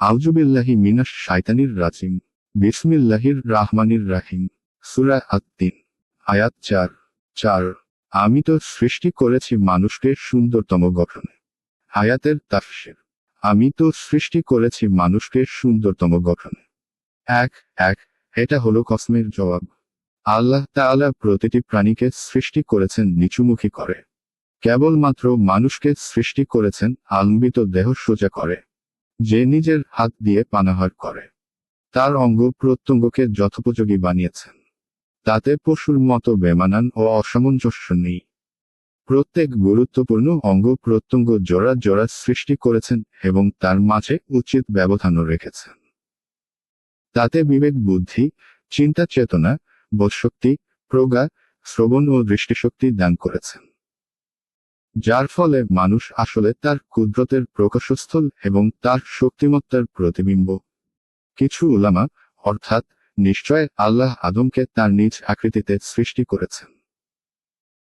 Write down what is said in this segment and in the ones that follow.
আউজুবিল্লাহি মিনাস শাইতানির রাজিম, বিসমিল্লাহির রাহমানির রাহিম। সুরা আত্মিন আয়াত চার চার। আমি তো সৃষ্টি করেছি মানুষকে সুন্দরতম গঠনে। আয়াতের তাফসির, আমি তো সৃষ্টি করেছি মানুষকে সুন্দরতম গঠনে। এক এক, এটা হলো কসমের জবাব। আল্লাহ তাআলা প্রতিটি প্রাণীকে সৃষ্টি করেছেন নিচুমুখী করে। কেবলমাত্র মানুষকে সৃষ্টি করেছেন আলম্বিত দেহ সোজা করে। যে নিজের হাত দিয়ে পানাহার করে। তার অঙ্গ প্রত্যঙ্গকে যথোপযোগী বানিয়েছেন। তাতে পশুর মতো বেমানান ও অসামঞ্জস্য নেই। প্রত্যেক গুরুত্বপূর্ণ অঙ্গ প্রত্যঙ্গ জোড়া জোড়া সৃষ্টি করেছেন এবং তার মাঝে উচিত ব্যবধানও রেখেছেন। তাতে বিবেক, বুদ্ধি, চিন্তা, চেতনা, বোধশক্তি, প্রজ্ঞা, শ্রবণ ও দৃষ্টিশক্তি দান করেছেন। যার ফলে মানুষ আসলে তার কুদরতের প্রকাশস্থল এবং তার শক্তিমত্তার প্রতিবিম্ব। কিছু উলামা, অর্থাৎ নিশ্চয় আল্লাহ আদমকে তার নিজ আকৃতিতে সৃষ্টি করেছেন।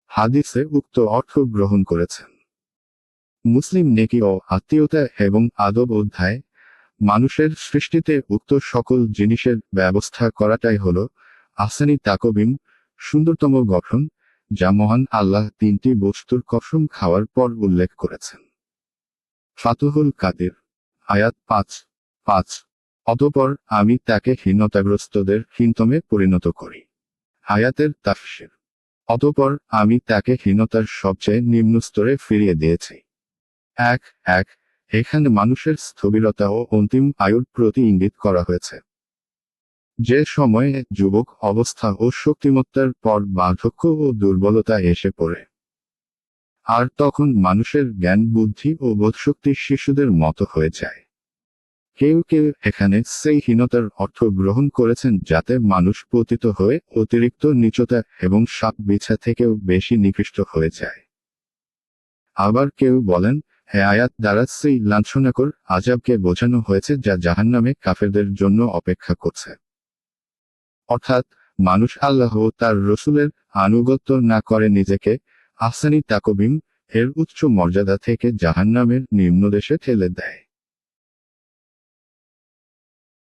হাদিসে উক্ত অর্থ গ্রহণ করেছেন। মুসলিম নেকি ও আত্মীয়তা এবং আদব অধ্যায়, মানুষের সৃষ্টিতে উক্ত সকল জিনিসের ব্যবস্থা করাটাই হল আসানি তাকবিম, সুন্দরতম গঠন যা মহান আল্লাহ তিনটি বস্তুর কসম খাওয়ার পর উল্লেখ করেছেন। ফাতুহুল কাদির, আয়াত পাঁচ পাঁচ। অতপর আমি তাকে হীনতাগ্রস্তদের হীনতমে পরিণত করি। আয়াতের তাফসির। অতপর আমি তাকে হীনতার সবচেয়ে নিম্ন স্তরে ফিরিয়ে দিয়েছি। এক এক, এখানে মানুষের স্থবিরতা ও অন্তিম আয়ুর প্রতি ইঙ্গিত করা হয়েছে। যে সময়ে যুবক অবস্থা ও শক্তিমত্তার পর বার্ধক্য ও দুর্বলতা এসে পড়ে। আর তখন মানুষের জ্ঞান, বুদ্ধি ও বোধশক্তি শিশুদের মতো হয়ে যায়। কেউ কেউ এখানে সেই হীনতার অর্থ গ্রহণ করেছেন যাতে মানুষ পতিত হয়ে অতিরিক্ত নিচতা এবং সাপ বিছা থেকেও বেশি নিকৃষ্ট হয়ে যায়। আবার কেউ বলেন, হে আয়াত দ্বারা সেই লাঞ্ছনাকর আজাবকে বোঝানো হয়েছে যা জাহান্নামে কাফেরদের জন্য অপেক্ষা করছে। অর্থাৎ মানুষ আল্লাহ তার রসুলের আনুগত্য না করে নিজেকে আসানি তাকবিম এর উচ্চ মর্যাদা থেকে জাহান্নামের নিম্নদেশে ঠেলে দেয়।